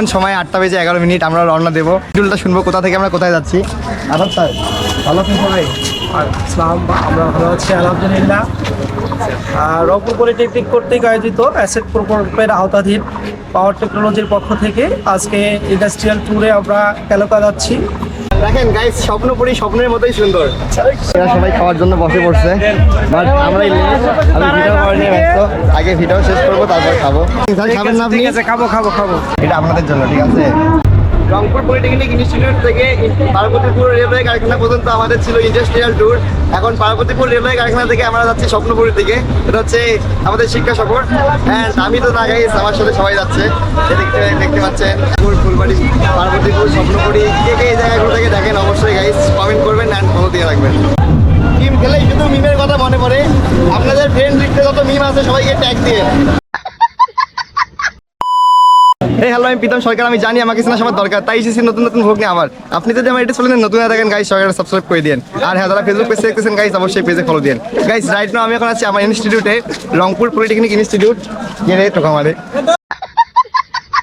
এখন সময় আটটা বেজে এগারো মিনিট, আমরা রওনা দেবো। টুলটা শুনব কোথা থেকে আমরা কোথায় যাচ্ছি। আদাব স্যার, ভালো আছেন সবাই? ইসলাম আমরা ভালো আছি, আলহামদুলিল্লাহ। রংপুর পলিটেকনিক কর্তৃক আয়োজিত অ্যাসেট প্রকল্পের আওতাধীন পাওয়ার টেকনোলজির পক্ষ থেকে আজকে ইন্ডাস্ট্রিয়াল ট্যুরে আমরা ক্যালকা যাচ্ছি। দেখেন গাইস স্বপ্ন পড়ি স্বপ্নের মতোই সুন্দর। এরা সবাই খাওয়ার জন্য বসে পড়ছে। বাট আমরা এই আমি ভিডিও করে নিয়ে ব্যস্ত। আগে ভিডিও শেষ করব তারপর খাব। খাবেন না আপনি? ঠিক আছে খাব খাব খাব। এটা আপনাদের জন্য ঠিক আছে? রংপুর পলিটেকনিক ইনস্টিটিউট থেকে পার্বতীপুর রেলওয়ে কারখানা পর্যন্ত আমাদের ছিল ইন্ডাস্ট্রিয়াল ট্যুর এখন পার্বতীপুর রেলওয়ে কারখানা থেকে আমরা যাচ্ছি স্বপ্নপুরীর দিকে। এটা হচ্ছে আমাদের শিক্ষা সফর। অ্যান্ড আমি তো না গাইস আমার সাথে সবাই যাচ্ছে। এদিকে দেখতে পাচ্ছেন ফুল ফুলবাড়ি, পার্বতীপুর, স্বপ্নপুরী। কে কে এই জায়গাগুলো থেকে দেখেন অবশ্যই গাইস কমেন্ট করবেন অ্যান্ড ফলো দিয়ে রাখবেন। মিম খেলেই শুধু মিমের কথা মনে পড়ে। আপনাদের ফ্রেন্ড লিস্টে যত মিম আছে সবাইকে ট্যাগ দিয়ে। এই হ্যালো আমি প্রীতম সরকার, আমি জানি আমাকে সিনেমা সবার দরকার। তাই এসেছি নতুন নতুন ভোগ নিয়ে আবার। আপনি যদি আমার এটা চলে নতুন থাকেন গাইস সরকার সাবস্ক্রাইব করে দিন আর হ্যাঁ যারা ফেসবুক পেজে দেখতেছেন গাইস অবশ্যই পেজে ফলো দিন গাইজ রাইট নাও আমি এখন আছি আমার ইনস্টিটিউটে রংপুর পলিটেকনিক ইনস্টিটিউট গেলে টোকামারে।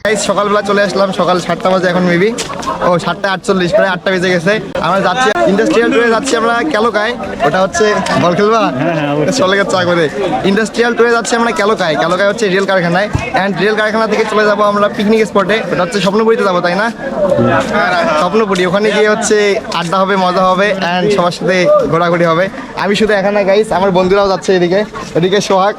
গাইস সকালবেলা চলে আসলাম। সকাল সাতটা বাজে এখন মেবি ও সাতটা আটচল্লিশ প্রায় আটটা বেজে গেছে। আমরা যাচ্ছি ইন্ডাস্ট্রিয়াল টুরে যাচ্ছি আমরা ক্যালোকায় ওটা হচ্ছে বল খেলবা? চলে গেছে চা করে ইন্ডাস্ট্রিয়াল টুরে যাচ্ছি আমরা ক্যালোকায় ক্যালোকায় হচ্ছে রেল কারখানায়। অ্যান্ড রেল কারখানা থেকে চলে যাব আমরা পিকনিক স্পটে ওটা হচ্ছে স্বপ্নপুরীতে যাব তাই না? স্বপ্নপুরী ওখানে গিয়ে হচ্ছে আড্ডা হবে মজা হবে অ্যান্ড সবার সাথে ঘোরাঘুরি হবে। আমি শুধু এখানে গাইস আমার বন্ধুরাও যাচ্ছে এদিকে। এদিকে সোহাগ।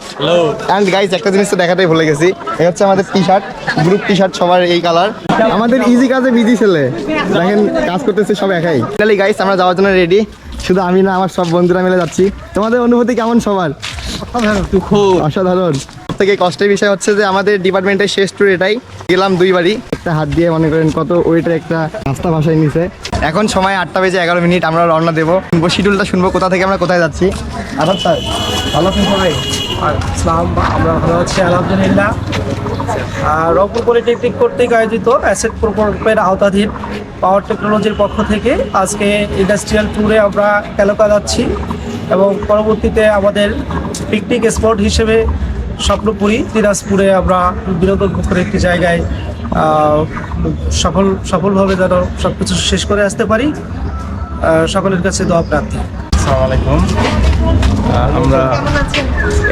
অ্যান্ড গাইস একটা জিনিস তো দেখাতেই ভুলে গেছি। এই হচ্ছে আমাদের T shirt group T shirt সবার এই কালার। আমাদের ইজি কাজে বিজি ছেলে। দেখেন কাজ করতেছে সব একাই। তাহলে গাইস আমরা যাওয়ার জন্য রেডি শুধু আমি না আমার সব বন্ধুরা মিলে যাচ্ছি। তোমাদের অনুভূতি কেমন সবার? অসাধারণ থেকে কষ্টের বিষয় হচ্ছে যে আমাদের ডিপার্টমেন্টের শেষ ট্যুর এটাই। গেলাম দুইবারই। একটা হাত দিয়ে মনে করেন কত ওইটা একটা রাস্তা ভাষায় নিছে। এখন সময় আটটা বেজে এগারো মিনিট আমরা রওনা দেবো। শিডিউলটা শুনব কোথা থেকে আমরা কোথায় যাচ্ছি। আদাব স্যার ভালো আছেন সবাই? ইসলাম, আমরা ভালো আছি, আলহামদুলিল্লাহ। আর রংপুর পলিটেকনিক কর্তৃক আয়োজিত অ্যাসেট প্রকল্পের আওতাধীন পাওয়ার টেকনোলজির পক্ষ থেকে আজকে ইন্ডাস্ট্রিয়াল ট্যুরে আমরা ক্যালোকা যাচ্ছি এবং পরবর্তীতে আমাদের পিকনিক স্পট হিসেবে স্বপ্নপুরী, দিনাজপুরে আমরা বিনোদন পুকুর একটি জায়গায় সফল, সফলভাবে যেন সব কিছু শেষ করে আসতে পারি। সকলের কাছে দোয়া প্রার্থী আসসালামু আলাইকুম। আমরা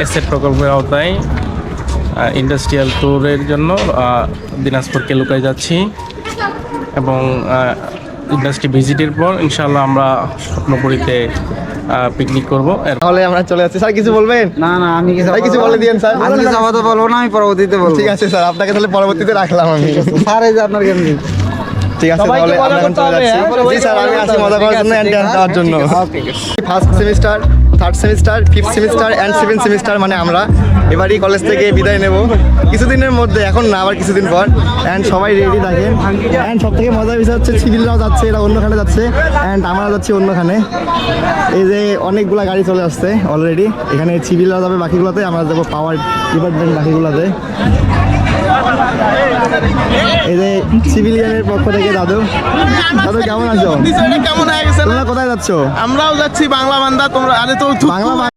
এসেট প্রকল্পের আওতায় ইন্ডাস্ট্রিয়াল ট্যুরের জন্য দিনাজপুর কেলুকায় যাচ্ছি এবং ইন্ডাস্ট্রি ভিজিটের পর ইনশাল্লাহ আমরা স্বপ্নপুরীতে পিকনিক করব। তাহলে আমরা চলে যাচ্ছি। স্যার কিছু বলবেন? না না আমি কিছু স্যার কিছু বলে দিয়েন স্যার। আমি কিছু আপাতত বলব না আমি পরবর্তীতে বলব। ঠিক আছে স্যার আপনাকে তাহলে পরবর্তীতে রাখলাম আমি। স্যার এই যে আপনার কেমনি? ঠিক আছে তাহলে আমরা এখন চলে যাচ্ছি। জি স্যার আমি আসি মজা করার জন্য অ্যান্ড দেওয়ার জন্য। First semester third semester fifth semester and seven semester মানে আমরা এবারই কলেজ থেকে বিদায় নেব। কিছুদিনের মধ্যে এখন না আবার কিছুদিন পর। অ্যান্ড সবাই রেডি থাকেন। অ্যান্ড সব থেকে মজার বিষয় হচ্ছে সিভিলরাও যাচ্ছে এরা অন্যখানে যাচ্ছে। অ্যান্ড আমরা যাচ্ছি অন্যখানে। এই যে অনেকগুলা গাড়ি চলে আসছে অলরেডি এখানে সিভিলরা যাবে বাকিগুলোতে আমরা যাব পাওয়ার ডিপার্টমেন্ট বাকিগুলোতে। এই সিভিলিয়ানের পক্ষ থেকে দাদু। দাদু কেমন আছো? কেমন হয়ে গেছে তোমরা কোথায় যাচ্ছ? আমরাও যাচ্ছি বাংলা বান্দা তোমরা আরে তো বাংলা বাংলা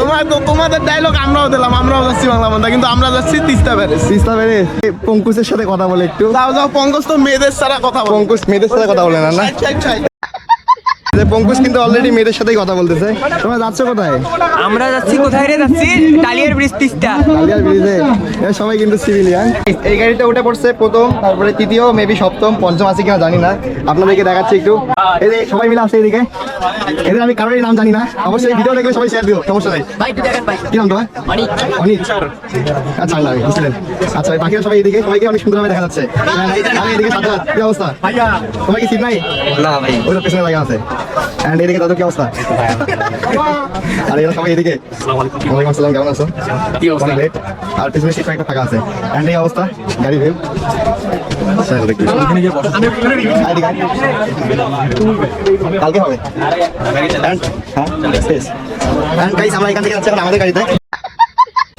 তোমার তোমাদের ডায়লগ আমরাও দিলাম আমরাও যাচ্ছি বাংলা বান্দা কিন্তু আমরা যাচ্ছি তিস্তা প্যারেস তিস্তা পঙ্কুশের সাথে কথা বলে একটু। যাও যাও পঙ্কজ তো মেয়েদের ছাড়া কথা বল। পঙ্কুশ মেয়েদের সাথে কথা বলে না না? যে পঙ্কুশ কিন্তু অলরেডি মেয়েদের সাথেই কথা বলতেছে। তোমরা যাচ্ছ কোথায়? আমরা যাচ্ছি কোথায় রে? যাচ্ছি ডালিয়ার ব্রিজ তিস্তা। কালিয়ার ব্রিজে সবাই কিন্তু সিভিলিয়ান এই গাড়িটা উঠে পড়ছে প্রথম তারপরে তৃতীয় মেবি সপ্তম পঞ্চম আছে কিনা জানি না। আপনাদেরকে দেখাচ্ছি একটু। এই যে সবাই মিলে আসছে এদিকে। এদের আমি কারোরই নাম জানি না। অবশ্যই ভিডিও দেখলে সবাই শেয়ার দিও সমস্যা নেই। কি নাম তোমার? অনিক। অনিক। আচ্ছা আল্লাহ বুঝলেন আচ্ছা বাকিরা সবাই এদিকে। সবাইকে অনেক সুন্দরভাবে দেখা যাচ্ছে। আমি এদিকে সাথে কি অবস্থা? তোমার কি সিট নাই? না ভাই। ওই পেছনে জায়গা আছে। এন্ড এদিকে দাদু কি অবস্থা? আর এরা সবাই এদিকে? ওয়ালাইকুম আসসালাম কেমন আছো? কি অবস্থা? আর পিছনে সিট একটা ফাঁকা আছে। অ্যান্ড এই অবস্থা? গাড়ি ভিউ কালকে হবে? And- হ্যাঁ, space. And আমরা এখান থেকে যাচ্ছি এখন আমাদের গাড়িতে।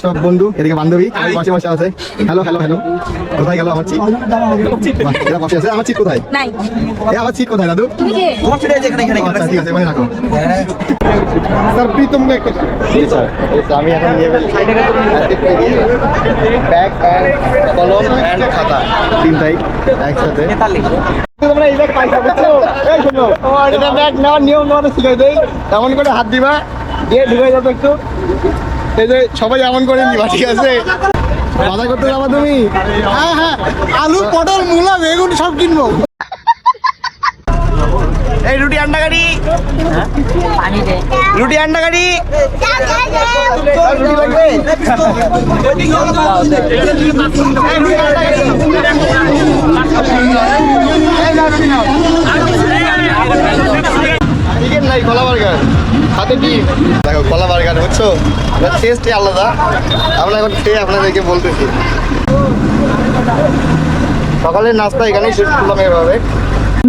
সব বন্ধু এদিকে বান্ধবী পাশে বসে আছে। হ্যালো হ্যালো হ্যালো কোথায় গেল আমার চিট? এরা বসে আছে। আমার চিট কোথায়? নাই। এ আমার চিট কোথায় দাদু? আচ্ছা ঠিক আছে রাখো। স্যার প্রীতম একটা জি স্যার। আমি এখন নিয়ে ব্যাগ কলম খাতা। তিনটাই একসাথে। তোমরা এই ব্যাগ পাইছো বুঝছ? এই শোনো এটা ব্যাগ নেওয়ার নিয়ম শিখাই দেই। এমন করে হাত দিবা দিয়ে ঢুকে যাবে একটু। এই যে সবাই এমন করে নিবা ঠিক আছে। বাজার করতে যাবা তুমি? হ্যাঁ হ্যাঁ। আলু, পটল, মূলা, বেগুন সব কিনবো। এই রুটি আন্ডা গাড়ি। রুটি আন্ডা গাড়ি। দেখো কলা বার্গার বুঝছ? টেস্টই আলাদা। আমরা এখন খেয়ে আপনাদেরকে বলতেছি। সকালের নাস্তা এখানেই শেষ করলাম এভাবে।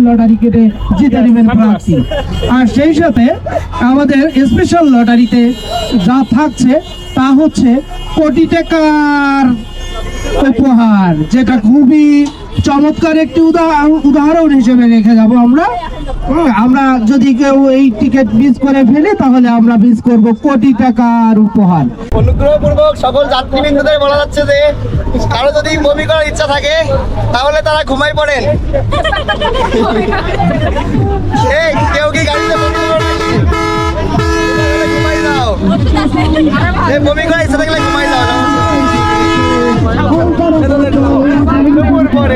লটারি কেটে জিতে নেবেন প্রার্থী। আর সেই সাথে আমাদের স্পেশাল লটারিতে যা থাকছে তা হচ্ছে কোটি টাকার উপহার যেটা খুবই চমৎকার একটি উদাহরণ হিসেবে রেখে যাব আমরা। হুম, আমরা যদি কেউ এই টিকিট মিস করে ফেলি তাহলে আমরা মিস করব কোটি টাকার উপহার। অনুগ্রহপূর্বক সকল যাত্রীবৃন্দদের বলা যাচ্ছে যে কারও যদি বমি করার ইচ্ছা থাকে তাহলে তারা ঘুমাই পড়েন। এই কেউ কি গাড়িতে বমি ঘুমাই যাও। বমি করার ইচ্ছা থাকলে ঘুমাই যাও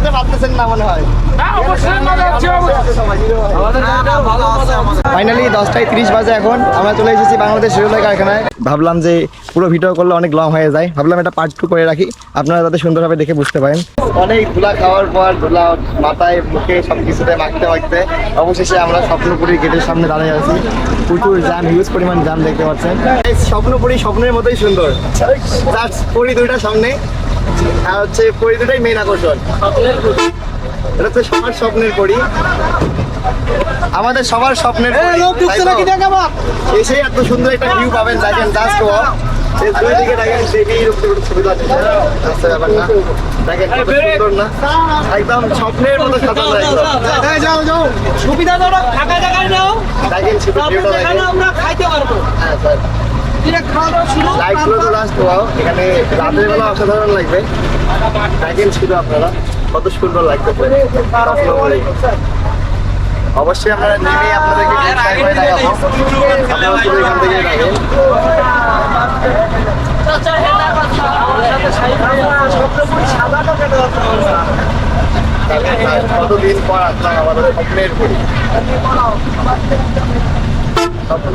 মতো ভাবতেছেন না মনে হয়? ফাইনালি দশটায় তিরিশ বাজে এখন। আমরা চলে এসেছি বাংলাদেশ রেলওয়ে কারখানায়। ভাবলাম যে পুরো ভিডিও করলে অনেক লং হয়ে যায়। ভাবলাম এটা পার্ট টু করে রাখি। আপনারা যাতে সুন্দরভাবে দেখে বুঝতে পারেন। অনেক ধুলা খাওয়ার পর ধুলা মাথায়, মুখে সব কিছুতে মাখতে মাখতে অবশেষে আমরা স্বপ্নপুরীর গেটের সামনে দাঁড়িয়ে আছি। প্রচুর জ্যাম হিউজ পরিমাণ জ্যাম দেখতে পাচ্ছেন। স্বপ্নপুরী স্বপ্নের মতোই সুন্দর। পরি দুইটা সামনে। আর হচ্ছে পরি দুটাই মেন আকর্ষণ। এটা হচ্ছে সবার স্বপ্নের পরি। আমাদের সবার স্বপ্নের? এসে এত সুন্দর একটা ভিউ পাবেন দেখেন জাস্ট ওয়াও একদম স্বপ্নের মতো সুবিধা ধরো ফাঁকা জায়গায় নাও। আমরা খাইতে পারব। হ্যাঁ স্যার। লাইটগুলো তো লাস্ট ওয়াও এখানে রাতের বেলা অসাধারণ লাগবে। দেখেন শুধু আপনারা। কত সুন্দর লাগবে। অবশ্যই আপনারা নেমে আপনাদেরকে করে দেখাবো আপনারা শুধু এখান থেকে কতদিন পর আসলাম আমাদের স্বপ্নের পুরী স্বপ্ন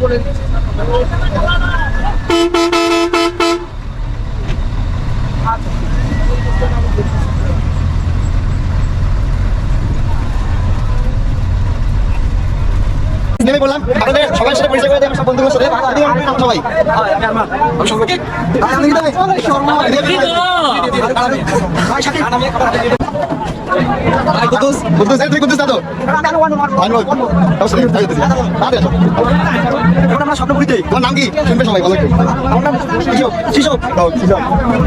করব নেমে বললাম আপনাদের সবার সাথে পরিচয় করে আমার সব বন্ধুদের সাথে। আমার নাম সবাই আমি সর্বকে ভাই, আপনি কি দেবেন? ভাই, শাকিব। কুদ্দুস, তুই কুদ্দুস দাদু। ভানুর, অবশ্যই, তাই দিতেছি। তাড়াতাড়ি আসো। তোমার নাম কি শুনবে সবাই ভালো শিশু শিশু ও, শিশু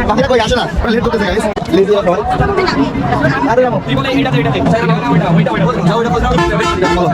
বাকিরা কই আসে না লেট করতেছে গাইস লেট দিয়ে সবাই আরে রামো বলো।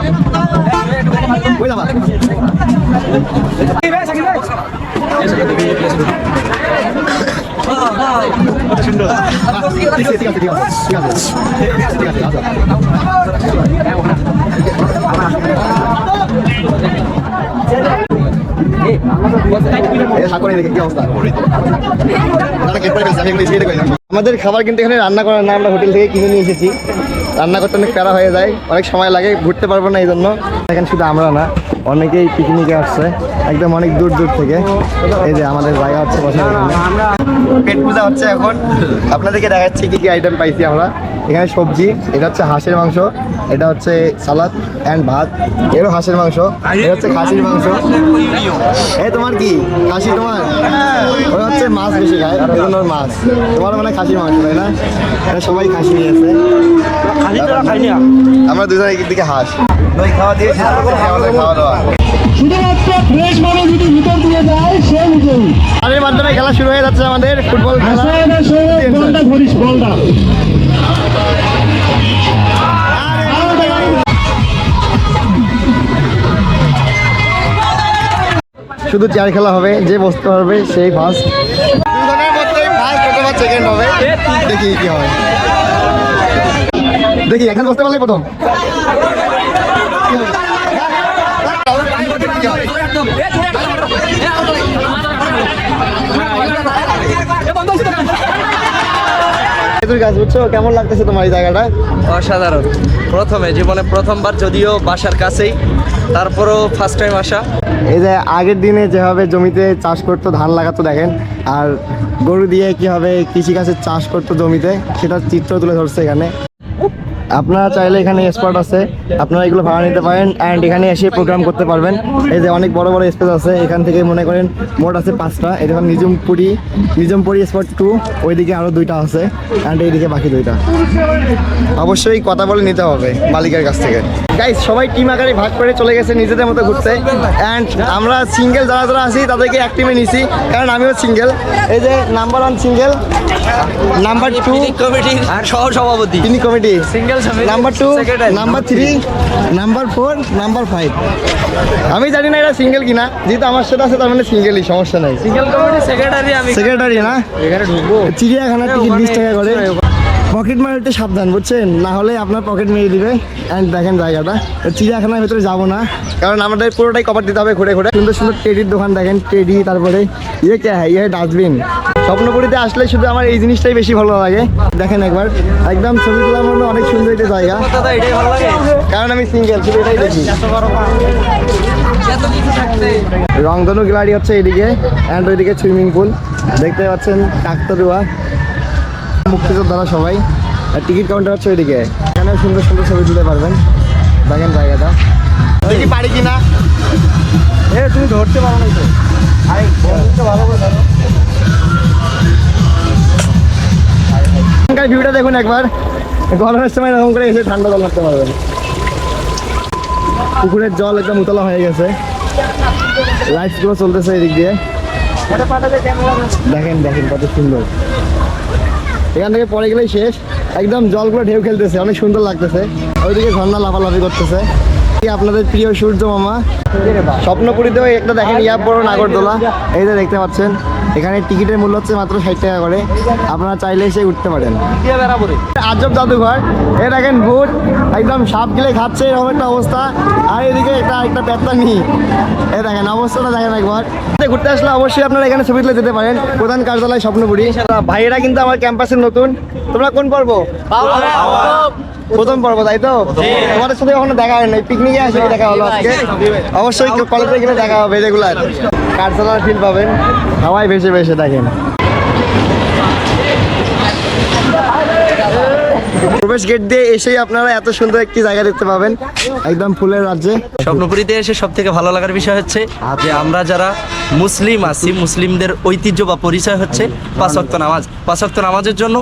আমাদের খাবার কিন্তু এখানে রান্না করার না আমরা হোটেল থেকে কিনে নিয়ে এসেছি। রান্না করতে অনেক প্যারা হয়ে যায়, অনেক সময় লাগে, ঘুরতে পারব না এই জন্য। এখানে শুধু আমরা না অনেকেই পিকনিকে আসছে একদম অনেক দূর দূর থেকে। এই যে আমাদের জায়গা হচ্ছে বসার পেট পূজা হচ্ছে এখন। আপনাদেরকে দেখাচ্ছি কি কি আইটেম পাইছি আমরা। এখানে সবজি এটা হচ্ছে হাঁসের মাংস এটা হচ্ছে সালাদ অ্যান্ড ভাত। এরও হাঁসের মাংস এটা হচ্ছে খাসির মাংস। এই তোমার কি? খাসি তোমার? ওই হচ্ছে মাছ বেশি খায় জন্য ওর মাছ। তোমার মানে খাসির মাংস তাই না? এটা সবাই খাসি নিয়েছে আমরা দুজন দিকে হাঁস। দই খাওয়া আমাদের খাওয়া দাওয়া। শুধুমাত্র ফ্রেশ মাল যদি ভিতর দিয়ে যায় সে বিজয়ী তাদের মাধ্যমে খেলা শুরু হয়ে যাচ্ছে আমাদের ফুটবল খেলা। বলটা ধরিস বলটা। শুধু চেয়ার খেলা হবে যে বসতে পারবে সেই ফার্স্ট দুজনের মধ্যে ফার্স্ট অথবা সেকেন্ড হবে দেখি কি হয়। দেখি এখানে বসতে পারলে প্রথম। গাছ বুঝছ? কেমন লাগতেছে তোমার এই জায়গাটা? অসাধারণ। প্রথমে জীবনে প্রথমবার যদিও বাসার কাছেই তারপরও ফার্স্ট টাইম আসা। এই যে আগের দিনে যেভাবে জমিতে চাষ করতো ধান লাগাতো দেখেন। আর গরু দিয়ে কীভাবে কৃষিকাজের চাষ করতো জমিতে সেটার চিত্র তুলে ধরছে এখানে। আপনারা চাইলে এখানে স্পট আছে। আপনারা এগুলো ভাড়া নিতে পারেন অ্যান্ড এখানে এসে প্রোগ্রাম করতে পারবেন। এই যে অনেক বড় বড় স্পেস আছে এখান থেকে মনে করেন মোট আছে পাঁচটা। এই দেখুন নিজমপুরি নিজমপুরি স্পট টু ওইদিকে আরও দুইটা আছে অ্যান্ড এইদিকে বাকি দুইটা। অবশ্যই কথা বলে নিতে হবে মালিকের কাছ থেকে। গাইস সবাই টিম আকারে ভাগ করে চলে গেছে নিজেদের মতো ঘুরতে। অ্যান্ড আমরা সিঙ্গেল যারা যারা আছি তাদেরকে এক টিমে নিছি কারণ আমিও সিঙ্গেল এই যে number one single number two কমিটির সহ সভাপতি তিনি committee. Single number two number three number four number five আমি জানি না এটা সিঙ্গেল কিনা। যেহেতু আমার সাথে আছে তার মানে সিঙ্গেলই সমস্যা নাই। সিঙ্গেল কমিটি সেক্রেটারি আমি সেক্রেটারি না? এখানে ঢুকবো। চিড়িয়াখানা টিকিট বিশ টাকা করে। পকেট মারতে সাবধান বুঝছেন? না হলে আপনার পকেট মেরে দিবে। অ্যান্ড দেখেন জায়গাটা। চিড়িয়াখানার ভেতরে যাব না। কারণ আমাদের পুরোটাই কভার দিতে হবে ঘুরে ঘুরে। সুন্দর সুন্দর টেডির দোকান দেখেন টেডি তারপরে ইয়ে কে? হ্যাঁ ইয়ে ডাস্টবিন স্বপ্নপুরীতে আসলে শুধু আমার এই জিনিসটাই বেশি ভালো লাগে। দেখেন একবার। একদম ছবি তোলার মধ্যে অনেক সুন্দর একটা জায়গা। কারণ আমি সিঙ্গেল শুধু এটাই দেখি। রংধনু গ্যালারি হচ্ছে এদিকে অ্যান্ড ওইদিকে সুইমিং পুল দেখতে পাচ্ছেন কাকতরুয়া মুক্তিযোদ্ধারা সবাই। আর টিকিট কাউন্টার হচ্ছে ওইদিকে। এখানে সুন্দর সুন্দর ছবি তুলতে পারবেন। দেখেন জায়গাটা। দেখি পারি কিনা? এ, তুমি ধরতে পারো না তো। আরে ভালো করে ধরো। এখানকার ভিউটা দেখুন একবার। গরমের সময় এরকম করে এসে ঠান্ডা জল মারতে পারবেন। পুকুরের জল একদম উতলা হয়ে গেছে। লাইটসগুলো চলতেছে এদিক দিয়ে। দেখেন দেখেন কত সুন্দর। এখান থেকে পরে গেলেই শেষ। একদম জলগুলো ঢেউ খেলতেছে, অনেক সুন্দর লাগতেছে। ওইদিকে ঝর্ণা লাফালাফি করতেছে। আপনাদের প্রিয় সূর্য মামা? স্বপ্নপুরীতেও একটা দেখেন ইয়া বড় নাগরদোলা। এই দেখতে পাচ্ছেন। এখানে টিকিটের মূল্য হচ্ছে মাত্র ষাট টাকা করে। আপনারা চাইলে এসে উঠতে পারেন। আজব জাদুঘর। এ দেখেন ভূত একদম সাপ গিলে খাচ্ছে এরকম একটা অবস্থা। আর এদিকে একটা একটা পেত্তা নি এ দেখেন অবস্থাটা দেখেন একবার। ঘুরতে আসলে অবশ্যই আপনারা এখানে ছবি তুলে যেতে পারেন। প্রধান কার্যালয় স্বপ্নপুরি। ভাইয়েরা কিন্তু আমার ক্যাম্পাসের নতুন। তোমরা কোন পর্ব? প্রথম পর্ব তাই তো? তোমাদের সাথে কখনো দেখা হয় নাই পিকনিকে আসে দেখা হলো আজকে। অবশ্যই কলেজে গেলে দেখা হবে রেগুলার কার্যালয় ফিল পাবেন। হাওয়াই ভেসে ভেসে দেখেন। প্রবেশ গেট দিয়ে এসেই আপনারা এত সুন্দর একটি জায়গা দেখতে পাবেন। একদম ফুলের রাজ্যে। স্বপ্নপুরীতে এসে সব থেকে ভালো লাগার বিষয় হচ্ছে যে আমরা যারা মুসলিম আছি মুসলিমদের ঐতিহ্য বা পরিচয় হচ্ছে পাঁচক্ত নামাজ। পাঁচক্ত নামাজের জন্য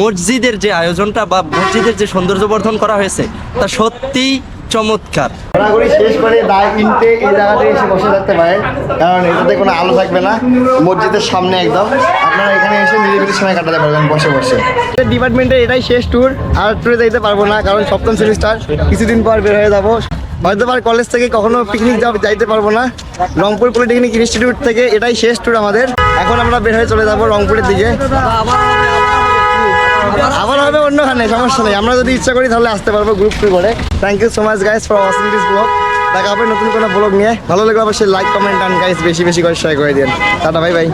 মসজিদের যে আয়োজনটা বা মসজিদের যে সৌন্দর্য বর্ধন করা হয়েছে তা সত্যিই চমৎকার। ঘোরাঘুরি শেষ করে দায় কিনতে এই জায়গাতে এসে বসে থাকতে পারেন কারণ এটাতে কোনো আলো থাকবে না, মসজিদের সামনে একদম। আপনারা এখানে এসে নিরিবিলি সময় কাটাতে পারবেন বসে বসে। ডিপার্টমেন্টের এটাই শেষ ট্যুর আর ট্যুরে যেতে পারব না, কারণ সপ্তম সেমিস্টার কিছুদিন পর বের হয়ে যাব। হয়তো আর কলেজ থেকে কখনো পিকনিক যাইতে পারব না। রংপুর পলিটেকনিক ইনস্টিটিউট থেকে এটাই শেষ ট্যুর আমাদের। এখন আমরা বের হয়ে চলে যাব রংপুরের দিকে। আবার হবে অন্যখানে, সমস্যা নেই। আমরা যদি ইচ্ছা করি তাহলে আসতে পারব গ্রুপ টু করে। Thank you so much guys for watching this vlog দেখা হবে নতুন কোনো ব্লগ নিয়ে। ভালো লাগলে অবশ্যই লাইক কমেন্ট অ্যান্ড গাইস বেশি বেশি করে শেয়ার করে দিন টাটা বাই বাই